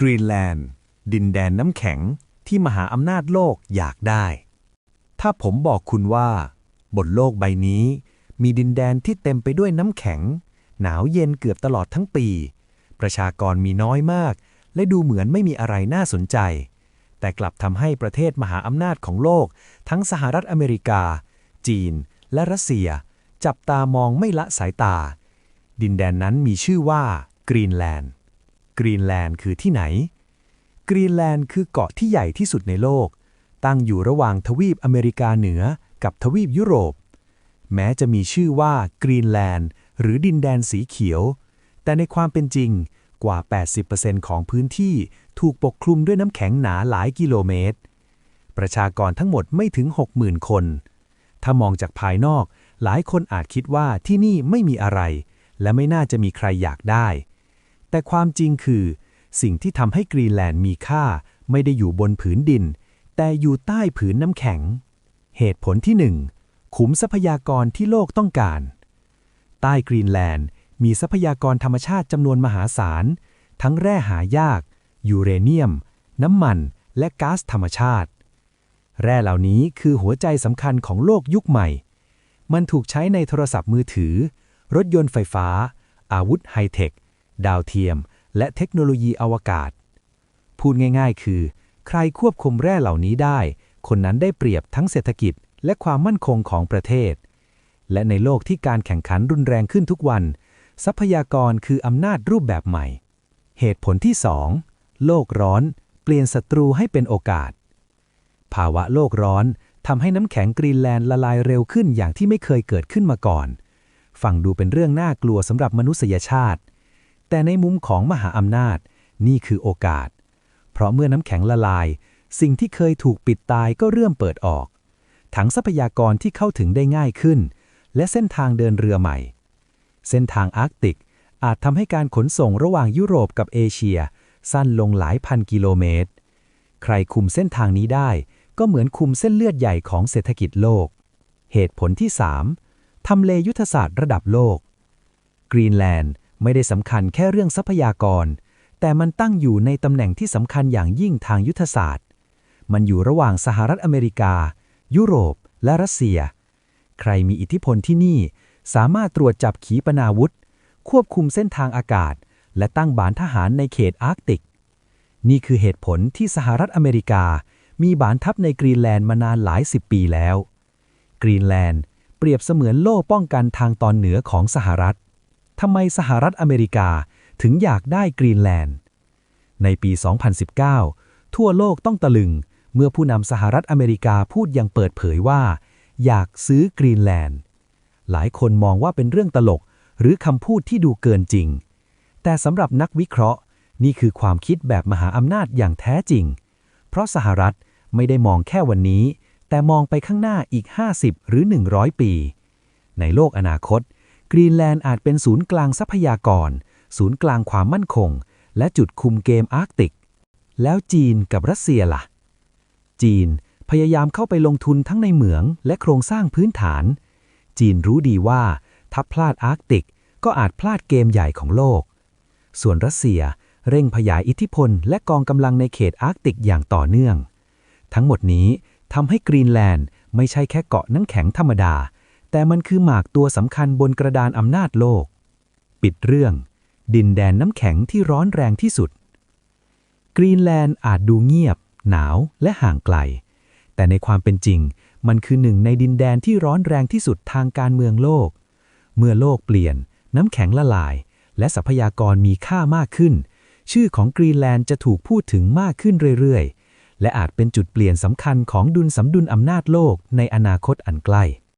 กรีนแลนด์ ดินแดนน้ำแข็งที่มหาอำนาจโลกอยากได้ ถ้าผมบอกคุณว่า บนโลกใบนี้ มีดินแดนที่เต็มไปด้วยน้ำแข็ง หนาวเย็นเกือบตลอดทั้งปี ประชากรมีน้อยมาก และดูเหมือนไม่มีอะไรน่าสนใจ แต่กลับทำให้ประเทศมหาอำนาจของโลก ทั้งสหรัฐอเมริกา จีน และรัสเซีย จับตามองไม่ละสายตา ดินแดนนั้นมีชื่อว่ากรีนแลนด์ กรีนแลนด์คือที่ไหน กรีนแลนด์คือเกาะที่ใหญ่ที่สุดในโลก ตั้งอยู่ระหว่างทวีปอเมริกาเหนือกับทวีปยุโรป แม้จะมีชื่อว่ากรีนแลนด์หรือดินแดนสีเขียว แต่ในความเป็นจริงกว่า 80%ของพื้นที่ถูกปกคลุมด้วยน้ำแข็งหนาหลายกิโลเมตร ประชากรทั้งหมดไม่ถึง 60,000 คน ถ้ามองจากภายนอก หลายคนอาจคิดว่าที่นี่ไม่มีอะไร และไม่น่าจะมีใครอยากได้ แต่ความจริงคือ สิ่งที่ทำให้กรีนแลนด์มีค่า ไม่ได้อยู่บนผืนดิน แต่อยู่ใต้ผืนน้ำแข็ง เหตุผลที่หนึ่งขุมทรัพยากรที่โลกต้องการ ใต้กรีนแลนด์มีทรัพยากรธรรมชาติจำนวนมหาศาล ทั้งแร่หายาก ยูเรเนียม น้ำมัน และก๊าซธรรมชาติ แร่เหล่านี้คือหัวใจสำคัญของโลกยุคใหม่ มันถูกใช้ในโทรศัพท์มือถือ รถยนต์ไฟฟ้า อาวุธไฮเทค ดาวเทียม และเทคโนโลยีอวกาศ พูดง่ายๆ คือ ใครควบคุมแร่เหล่านี้ได้ คนนั้นได้เปรียบทั้งเศรษฐกิจ และความมั่นคงของประเทศ และในโลกที่การแข่งขันรุนแรงขึ้นทุกวัน ทรัพยากรคืออำนาจรูปแบบใหม่ เหตุผลที่ 2 โลกร้อน เปลี่ยนศัตรูให้เป็นโอกาส ภาวะโลกร้อนทำให้น้ำแข็งกรีนแลนด์ละลายเร็วขึ้นอย่างที่ไม่เคยเกิดขึ้นมาก่อน ฟังดูเป็นเรื่องน่ากลัวสำหรับมนุษยชาติ แต่ในมุมของมหาอำนาจนี่คือโอกาส เพราะเมื่อน้ำแข็งละลาย สิ่งที่เคยถูกปิดตายก็เริ่มเปิดออก ถังทรัพยากรที่เข้าถึงได้ง่ายขึ้น และเส้นทางเดินเรือใหม่ เส้นทางอาร์กติกอาจทำให้การขนส่งระหว่างยุโรปกับเอเชีย สั้นลงหลายพันกิโลเมตร ใครคุมเส้นทางนี้ได้ก็เหมือนคุมเส้นเลือดใหญ่ของเศรษฐกิจโลก เหตุผลที่ 3. ทำเลยุทธศาสตร์ระดับโลก กรีนแลนด์ ไม่ได้สำคัญแค่เรื่องทรัพยากร แต่มันตั้งอยู่ในตำแหน่งที่สำคัญอย่างยิ่งทางยุทธศาสตร์ มันอยู่ระหว่างสหรัฐอเมริกา ยุโรป และรัสเซีย ใครมีอิทธิพลที่นี่ สามารถตรวจจับขีปนาวุธ ควบคุมเส้นทางอากาศ และตั้งบานทหารในเขตอาร์กติก นี่คือเหตุผลที่สหรัฐอเมริกา มีบานทัพในกรีนแลนด์มานานหลายสิบปีแล้ว กรีนแลนด์เปรียบเสมือนโล่ป้องกันทางตอนเหนือของสหรัฐ ทำไมสหรัฐอเมริกาถึงอยากได้กรีนแลนด์ ในปี 2019 ทั่วโลกต้องตะลึง เมื่อผู้นำสหรัฐอเมริกาพูดอย่างเปิดเผยว่า อยากซื้อกรีนแลนด์ หลายคนมองว่าเป็นเรื่องตลก หรือคำพูดที่ดูเกินจริง แต่สำหรับนักวิเคราะห์ นี่คือความคิดแบบมหาอำนาจอย่างแท้จริง เพราะสหรัฐไม่ได้มองแค่วันนี้ แต่มองไปข้างหน้าอีก 50 หรือ 100 ปี ในโลกอนาคต กรีนแลนด์อาจเป็นศูนย์กลางทรัพยากร ศูนย์กลางความมั่นคง และจุดคุมเกมอาร์กติก แล้วจีนกับรัสเซียล่ะ จีนพยายามเข้าไปลงทุนทั้งในเหมืองและโครงสร้างพื้นฐาน จีนรู้ดีว่าถ้าพลาดอาร์กติก ก็อาจพลาดเกมใหญ่ของโลก ส่วนรัสเซียเร่งขยายอิทธิพลและกองกำลังในเขตอาร์กติกอย่างต่อเนื่อง ทั้งหมดนี้ทำให้กรีนแลนด์ไม่ใช่แค่เกาะน้ำแข็งธรรมดา แต่มันคือหมากตัวสำคัญบนกระดานอำนาจโลก ปิดเรื่อง ดินแดนน้ำแข็งที่ร้อนแรงที่สุด กรีนแลนด์อาจดูเงียบ หนาวและห่างไกล แต่ในความเป็นจริง มันคือหนึ่งในดินแดนที่ร้อนแรงที่สุดทางการเมืองโลก เมื่อโลกเปลี่ยน น้ำแข็งละลาย และทรัพยากรมีค่ามากขึ้น ชื่อของกรีนแลนด์จะถูกพูดถึงมากขึ้นเรื่อยๆ และอาจเป็นจุดเปลี่ยนสำคัญของดุลสำดุลอำนาจโลกในอนาคตอันใกล้